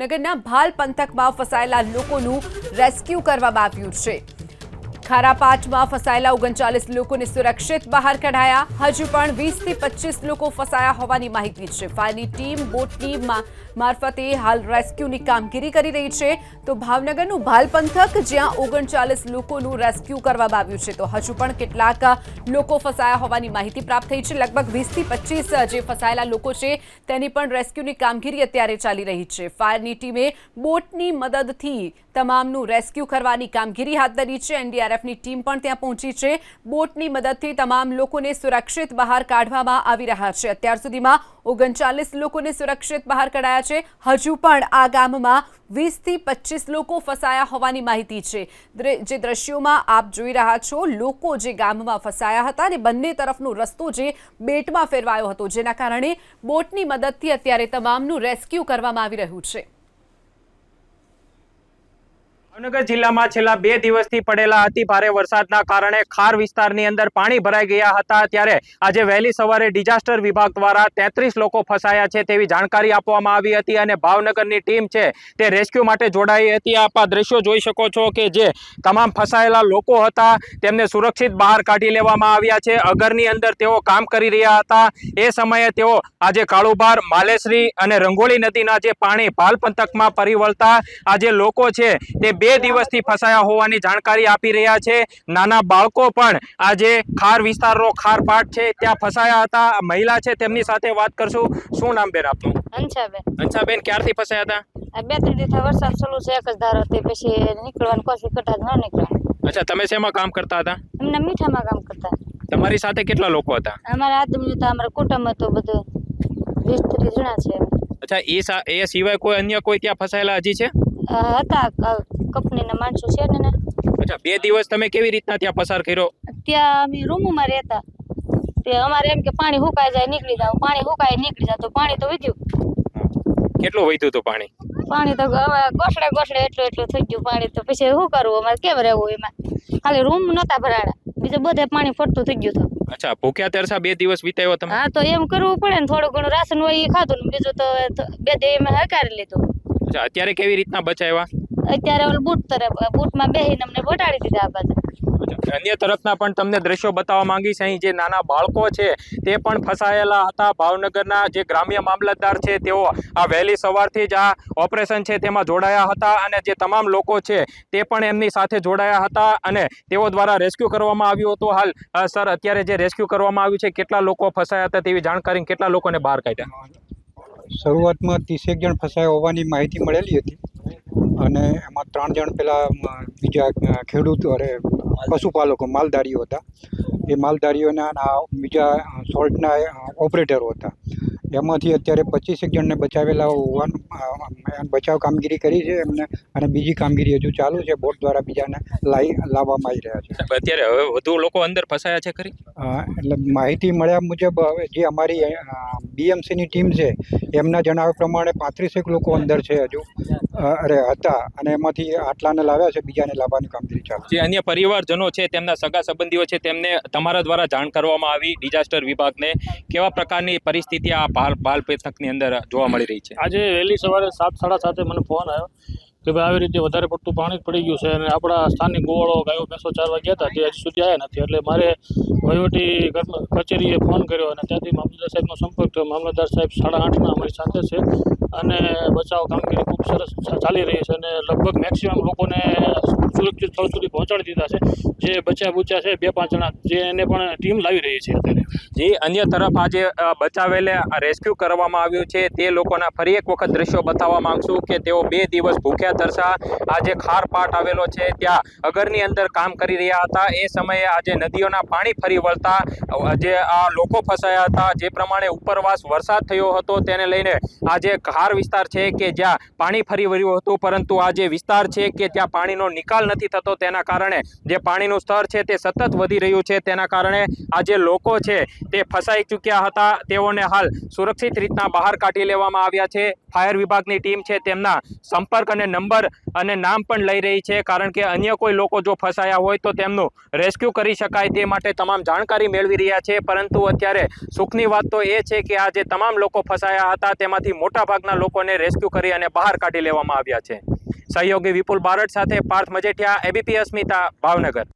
ભાવનગરના ભાલ પંથકમાં ફસાયેલા લોકોનું રેસ્ક્યુ કરવામાં આવ્યું છે. ખારા પાટમાં ફસાયેલા ઓગણચાલીસ લોકોને સુરક્ષિત બહાર કઢાયા. હજુ પણ વીસથી પચીસ લોકો ફસાયા હોવાની માહિતી છે. ફાયરની ટીમ બોટની મારફતે હાલ રેસ્ક્યુની કામગીરી કરી રહી છે. તો ભાવનગરનું ભાલ પંથક જ્યાં ઓગણચાલીસ લોકોનું રેસ્ક્યુ કરવામાં આવ્યું છે, તો હજુ પણ કેટલાક લોકો ફસાયા હોવાની માહિતી પ્રાપ્ત થઈ છે. લગભગ વીસથી પચીસ જે ફસાયેલા લોકો છે, તેની પણ રેસ્ક્યુની કામગીરી અત્યારે ચાલી રહી છે. ફાયરની ટીમે બોટની મદદથી તમામનું રેસ્ક્યુ કરવાની કામગીરી હાથ ધરી છે. એનડીઆરએફની ટીમ પણ ત્યાં પહોંચી છે. બોટની મદદથી તમામ લોકોને સુરક્ષિત બહાર કાઢવામાં આવી રહ્યા છે. અત્યાર સુધીમાં ઓગણચાલીસ લોકોને સુરક્ષિત બહાર કઢાયા છે. હજુ પણ આ ગામમાં વીસથી પચીસ લોકો ફસાયા હોવાની માહિતી છે. જે દ્રશ્યોમાં આપ જોઈ રહ્યા છો, લોકો જે ગામમાં ફસાયા હતા અને બંને તરફનો રસ્તો જે બેટમાં ફેરવાયો હતો, જેના કારણે બોટની મદદથી અત્યારે તમામનું રેસ્ક્યુ કરવામાં આવી રહ્યું છે. ભાવનગર જિલ્લામાં છેલ્લા બે દિવસથી પડેલા અતિ ભારે વરસાદના કારણે ખાર વિસ્તારની અંદર પાણી ભરાઈ ગયા હતા ત્યારે આજે વહેલી સવારે ડિઝાસ્ટર વિભાગ દ્વારા તેત્રીસ લોકો ફસાયા છે તેવી જાણકારી આપવામાં આવી હતી અને ભાવનગરની ટીમ છે તે રેસ્ક્યુ માટે જોડાઈ હતી. આપ આ દ્રશ્યો જોઈ શકો છો કે જે તમામ ફસાયેલા લોકો હતા તેમને સુરક્ષિત બહાર કાઢી લેવામાં આવ્યા છે. અગરની અંદર તેઓ કામ કરી રહ્યા હતા. એ સમયે તેઓ આજે કાળુભાર, માલેશ્રી અને રંગોળી નદીના જે પાણી ભાલ પંથકમાં પરિવળતા આજે લોકો છે તે બે દિવસથી ફસાયા હોવાની જાણકારી આપી રહ્યા છે. નાના બાળકો પણ આજે ખાર વિસ્તારનો ખાર પાટ છે. ત્યાં ફસાયા હતા મહિલા છે. તેમની સાથે વાત કરશું. શું નામ બેન આપનું? અંશાબેન. અંશાબેન ક્યારથી ફસાયા હતા? બે ત્રણ દિવસ વરસાદ ચાલુ છે. એક જ ધારો તે પછી નીકળવાનું કોશિશ કરતા ન નીકળવાનું અચ્છા તમે શેમાં કામ કરતા હતા? અમને મીઠામાં કામ કરતા. તમારી સાથે કેટલા લોકો હતા? અમારા આદમી હતા અમારા કુટુંબ હતું બધું. વીસ ત્રીસ જણા છે. અચ્છા એ એ સિવાય કોઈ અન્ય કોઈ ત્યાં ફસાયેલા હજી છે? હતા કંપનીના માણસો છે ને ને અચ્છા બે દિવસ તમે કેવી રીતના ત્યાં પસાર કર્યો? ત્યાં અમે રૂમમાં રહેતા. તે અમારે એમ કે પાણી હુકાઈ જાય નીકળી જાવ. પાણી સુકાય નીકળી જાય તો પાણી તો વધ્યું. કેટલું વધ્યું તો પાણી? પાણી તો હવે ગોસડે ગોસડે એટલું એટલું થઈ ગયું પાણી તો પછી શું કરવું? અમારે કેમ રહેવું એમાં? ખાલી રૂમ નહોતા ભરાડા બીજું બધે પાણી ફરતું થઈ ગયું હતું. અચ્છા ભૂખ્યા તરસા બે દિવસ વિતાવ્યો તમે? હા તો એમ કરવું પડે ને થોડું ઘણું રાશન હોય એ ખાધું ને બીજું તો બે દે એમાં હકારી લીધું. અચ્છા અત્યારે કેવી રીતના બચાવ્યા? અત્યારે ઓલ બૂટ તરફ બૂટમાં બેહીને અમને વટાડી દીધા આ બાજુ. અન્ય તરફના પણ તમને દ્રશ્યો બતાવવા માંગીશ અહીં જે નાના બાળકો છે તે પણ ફસાયેલા હતા. ભાવનગરના જે ગ્રામ્ય મામલતદાર છે તેઓ આ વહેલી સવારથી જ આ ઓપરેશન છે તેમાં જોડાયા હતા અને જે તમામ લોકો છે તે પણ એમની સાથે જોડાયા હતા અને તેઓ દ્વારા રેસ્ક્યુ કરવામાં આવ્યું હતું. હાલ સર અત્યારે જે રેસ્ક્યુ કરવામાં આવ્યું છે કેટલા લોકો ફસાયા હતા તેવી જાણકારી કેટલા લોકોને બહાર કાઢ્યા? શરૂઆતમાં ત્રીસેક જણ ફસાયા હોવાની માહિતી મળેલી હતી. અને એમાં ત્રણ જણ પેલા બીજા ખેડૂત અરે, પશુપાલકો, માલધારીઓ હતા. એ માલધારીઓના, બીજા સોલ્ટના ઓપરેટરો હતા. એમાંથી અત્યારે પચીસેક જણને બચાવેલા હોવાનું બચાવ કામગીરી કરી છે એમને અને બીજી કામગીરી હજુ ચાલુ છે બોટ દ્વારા બીજાને લાવી લાવવામાં આવી રહ્યા છે. અત્યારે હવે વધુ લોકો અંદર ફસાયા છે ખરી? એટલે માહિતી મળ્યા મુજબ હવે જે અમારી બીએમસીની ટીમ છે એમના જણાવ્યા પ્રમાણે પાંત્રીસેક લોકો અંદર છે હજુ અરે હતા અને એમાંથી આટલાને લાવ્યા છે બીજાને લાવવાની કામગીરી ચાલુ છે. જે અન્ય પરિવારજનો છે તેમના સગા સંબંધીઓ છે તેમને તમારા દ્વારા જાણ કરવામાં આવી ડિઝાસ્ટર વિભાગને. કેવા પ્રકારની પરિસ્થિતિ આ ભાલ બાલ પંથકની અંદર જોવા મળી રહી છે. આજે વહેલી સવારે સાત સાડા સાતે મને ફોન આવ્યો કે ભાઈ આવી રીતે વધારે પડતું પાણી પડી ગયું છે અને આપણા સ્થાનિક ગોવાળો ગાયો, ભેંસો ચારવા ગયા હતા તે હજી સુધી આવ્યા નથી. એટલે મારે વહીવટી કચેરીએ ફોન કર્યો અને ત્યાંથી મામલતદાર સાહેબનો સંપર્ક થયો. મામલતદાર સાહેબ સાડા આઠના અમારી સાથે છે. અને બચાવ કામગીરી ખૂબ સરસ ચાલી રહી છે અને લગભગ મેક્સિમમ લોકોને સુરક્ષિત સ્થળ સુધી પહોંચાડી દીધા છે. જે બચ્યા બુચ્યા છે, બે પાંચ જણા, જે એને પણ ટીમ લાવી રહી છે અત્યારે. જે અન્ય તરફ આજે બચાવેલે રેસ્ક્યુ કરવામાં આવ્યું છે, તે લોકોના ફરી એક વખત દ્રશ્યો બતાવવા માંગશું કે તેઓ બે દિવસ ભૂખ્યા તરસા. આજે ખાર પાટ આવેલો છે, ત્યાં અગરની અંદર કામ કરી રહ્યા હતા. એ સમયે આજે નદીઓના પાણી ફરી વળતા, જે આ લોકો ફસાયા હતા. જે પ્રમાણે ઉપરવાસ વરસાદ થયો હતો, તેને લઈને આ જે વિસ્તાર છે કે જ્યાં પાણી ફરી વળ્યું હતું, પરંતુ આ જે વિસ્તાર છે કે ત્યાં પાણીનો નિકાલ નથી થતો, તેના કારણે જે પાણીનું સ્તર છે તે સતત વધી રહ્યું છે. તેના કારણે આ જે લોકો છે તે ફસાઈ ચૂક્યા હતા. તેઓને હાલ સુરક્ષિત રીતના બહાર કાઢી લેવામાં આવ્યા છે. ફાયર વિભાગની ટીમ છે તેમના સંપર્ક અને નંબર અને નામ પણ લઈ રહી છે. કારણ કે અન્ય કોઈ લોકો જો ફસાયા હોય તો તેમનું રેસ્ક્યુ કરી શકાય તે માટે તમામ જાણકારી મેળવી રહ્યા છે. પરંતુ અત્યારે સુખની વાત તો એ છે કે આ જે તમામ લોકો ફસાયા હતા. તેમાંથી મોટાભાગના લોકોને રેસ્ક્યુ કરી અને બહાર કાઢી લેવામાં આવ્યા છે. સહયોગી વિપુલ બારડ સાથે પાર્થ મજેઠિયા, એબીપી અસ્મિતા, ભાવનગર.